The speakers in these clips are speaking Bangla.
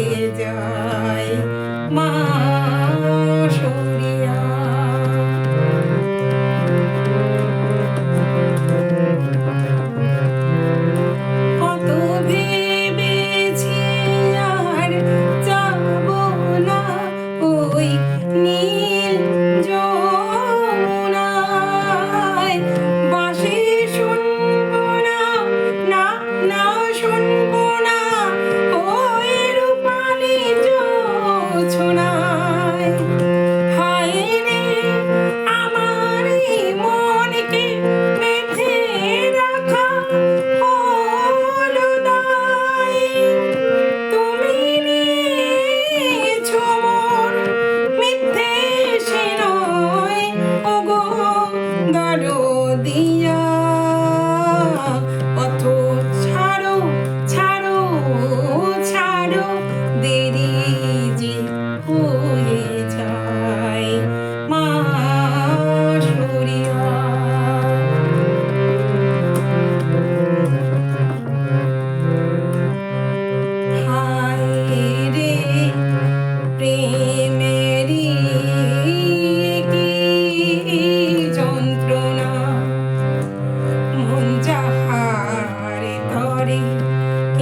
দিয়ে যায়। মা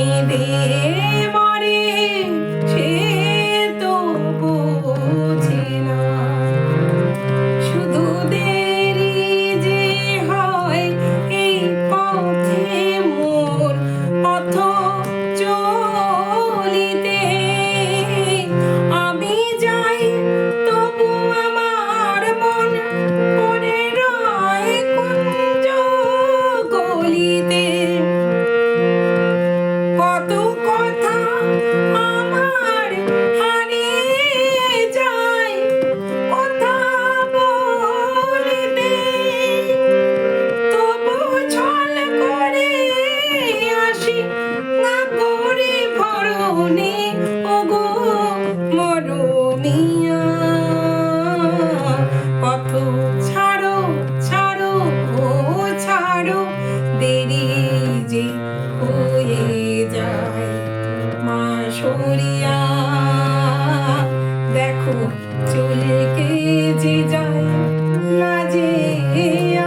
இவே চলে কে যে যায় না যে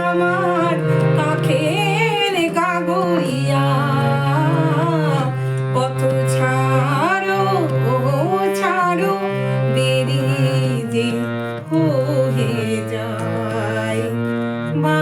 আমার কাখের কাগরিয়া কত ছাড়ো ছাড়ো দেরি যে হয়ে যায় মা